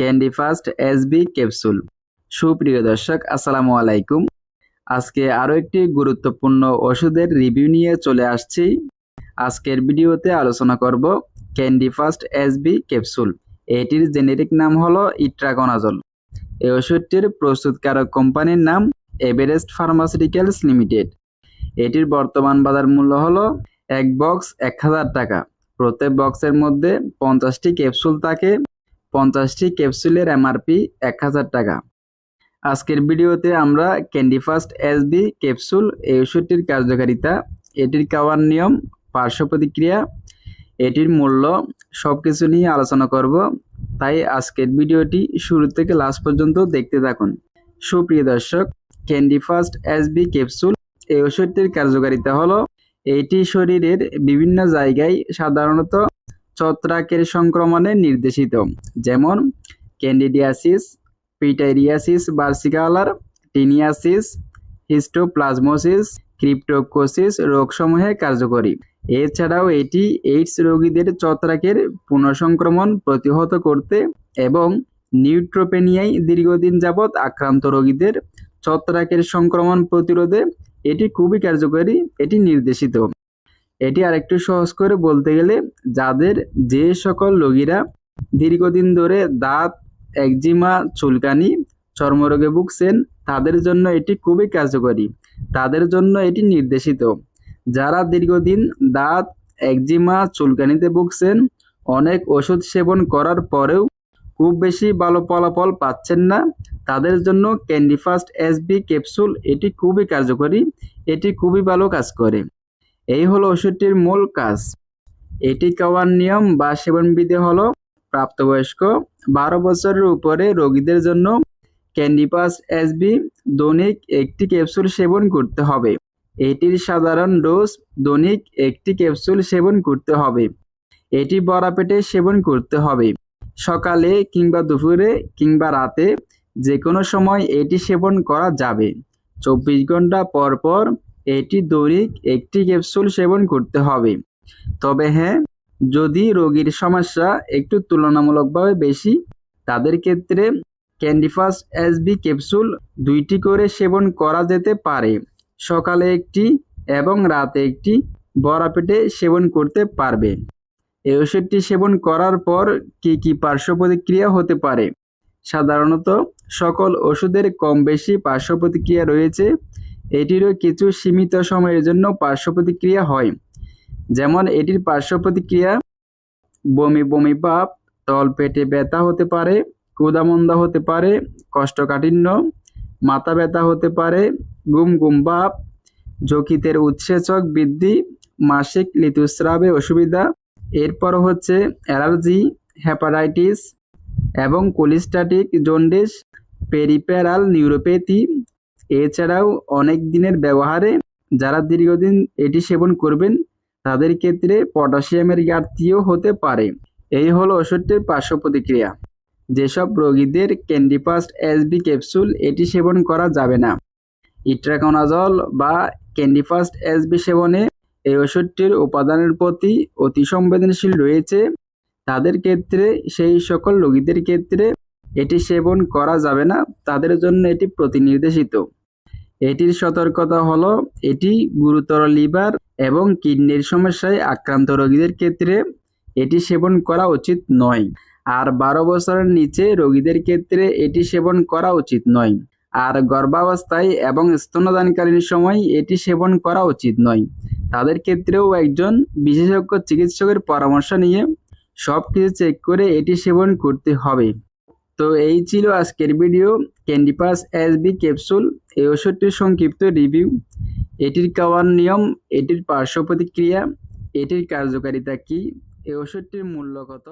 Candy fast SB capsule সুপ্রিয় দর্শক, আসসালামু আলাইকুম। আজকে আরও একটি গুরুত্বপূর্ণ ওষুধের রিভিউ নিয়ে চলে আসছি। আজকের ভিডিওতে আলোচনা করব ক্যান্ডি ফাস্ট এসবি ক্যাপসুল এটির জেনেরিক নাম হলো ইট্রাকোনাজল এই ওষুধটির প্রস্তুতকারক কোম্পানির নাম এভারেস্ট ফার্মাসিউটিক্যালস লিমিটেড। এটির বর্তমান বাজার মূল্য হলো এক বক্স এক হাজার টাকা। প্রত্যেক বক্সের মধ্যে পঞ্চাশটি ক্যাপসুল থাকে। পঞ্চাশটি ক্যাপসুলের এমআরপি এক হাজার টাকা। আজকের ভিডিওতে আমরা ক্যান্ডি ফাস্ট এসবি ক্যাপসুল এই ওষুধটির কার্যকারিতা, এটির খাওয়ার নিয়ম, পার্শ্ব প্রতিক্রিয়া, এটির মূল্য সব কিছু নিয়ে আলোচনা করব। তাই আজকের ভিডিওটি শুরু থেকে লাস্ট পর্যন্ত দেখতে থাকুন। সুপ্রিয় দর্শক ক্যান্ডি ফাস্ট এসবি ক্যাপসুল এই ওষুধটির কার্যকারিতা হলো, এটি শরীরের বিভিন্ন জায়গায় সাধারণত ছত্রাকের সংক্রমণে নির্দেশিত, যেমন candidiasis pityriasis, versicolor, tineasis, histoplasmosis, cryptococcosis রোগসমূহে কার্যকরী। এছাড়াও এটি এইডস রোগীদের ছত্রাকের পুনঃসংক্রমণ প্রতিহত করতে এবং নিউট্রোপেনিয়ায় দীর্ঘদিন যাবৎ আক্রান্ত রোগীদের ছত্রাকের সংক্রমণ প্রতিরোধে এটি খুবই কার্যকরী, এটি নির্দেশিত। এটি আরেকটু সহজ করে বলতে গেলে যাদের যে সকল রোগীরা দীর্ঘদিন ধরে দাঁত, একজিমা, চুলকানি, চর্মরোগে ভুগছেন, তাদের জন্য এটি খুবই কার্যকরী। তাদের জন্য এটি নির্দেশিত। যারা দীর্ঘদিন দাঁত, একজিমা, চুলকানিতে ভুগছেন, অনেক ওষুধ সেবন করার পরেও খুব বেশি ভালো ফলাফল পাচ্ছেন না, তাদের জন্য ক্যান্ডি ফাস্ট এসবি ক্যাপসুল এটি খুবই কার্যকরী, এটি খুবই ভালো কাজ করে। এই হলো ওষুধটির মূল কাজ। এটি খাওয়ার নিয়ম বা সেবনবিধি হলো প্রাপ্তবয়স্ক বারো বছরের উপরে রোগীদের জন্য ক্যান্ডিপাস এসবি দৈনিক একটি ক্যাপসুল সেবন করতে হবে। এটির সাধারণ ডোজ, দৈনিক একটি ক্যাপসুল সেবন করতে হবে। এটি বড়া পেটে সেবন করতে হবে। সকালে কিংবা দুপুরে কিংবা রাতে যে কোনো সময় এটি সেবন করা যাবে। চব্বিশ ঘণ্টা পর পর এটি দৈনিক একটি ক্যাপসুল সেবন করতে হবে। তবে হ্যাঁ যদি রোগীর সমস্যা একটু তুলনামূলকভাবে বেশি, তাদের ক্ষেত্রে ক্যান্ডিফাস এসবি ক্যাপসুল দুইটি করে সেবন করা যেতে পারে। সকালে একটি এবং রাতে একটি বড়া পেটে সেবন করতে পারবে। এই ওষুধটি সেবন করার পর কি কি পার্শ্ব প্রতিক্রিয়া হতে পারে? সাধারণত সকল ওষুধের কম বেশি পার্শ্ব প্রতিক্রিয়া রয়েছে। এটিরও কিছু সীমিত সময়ের জন্য পার্শ্ব প্রতিক্রিয়া হয়। যেমন, এটির পার্শ্ব প্রতিক্রিয়া বমি বমি পাপ, তল পেটে ব্যথা হতে পারে ক্ষুদামন্দা হতে পারে, কষ্টকাঠিন্য, মাথা ব্যথা হতে পারে গুম গুম ভাব, যকৃতের উৎসেচক বৃদ্ধি, মাসিক ঋতুস্রাবে অসুবিধা, এরপর হচ্ছে অ্যালার্জি হ্যাপাটাইটিস এবং কোলিস্টাটিক জন্ডিস পেরিপেরাল নিউরোপ্যাথি এছাড়াও অনেক দিনের ব্যবহারে যারা দীর্ঘদিন এটি সেবন করবেন, তাদের ক্ষেত্রে পটাশিয়ামের ঘাটতিও হতে পারে। এই হলো ওষুধটির পার্শ্ব প্রতিক্রিয়া। যেসব রোগীদের ক্যান্ডিপাস্ট এসবি ক্যাপসুল এটি সেবন করা যাবে না। ইট্রাকোনাজল বা ক্যান্ডিফাস্ট এসবি সেবনে এই ওষুধটির উপাদানের প্রতি অতি সংবেদনশীল রয়েছে। তাদের ক্ষেত্রে, সেই সকল রোগীদের ক্ষেত্রে এটি সেবন করা যাবে না। তাদের জন্য এটি প্রতিনির্দেশিত। এটির সতর্কতা হলো, এটি গুরুতর লিভার এবং কিডনির সমস্যায় আক্রান্ত রোগীদের ক্ষেত্রে এটি সেবন করা উচিত নয়। আর বারো বছরের নিচে রোগীদের ক্ষেত্রে এটি সেবন করা উচিত নয়। আর গর্ভাবস্থায় এবং স্তনদানকালীন সময় এটি সেবন করা উচিত নয়। তাদের ক্ষেত্রেও একজন বিশেষজ্ঞ চিকিৎসকের পরামর্শ নিয়ে সব কিছু চেক করে এটি সেবন করতে হবে। তো এই ছিল আজকের ভিডিও ক্যান্ডিপাস এসবি ক্যাপসুল এই ওষুধটির সংক্ষিপ্ত রিভিউ এটির খাওয়ার নিয়ম, এটির পার্শ্ব প্রতিক্রিয়া, এটির কার্যকারিতা কী, এই ওষুধটির মূল্য কত?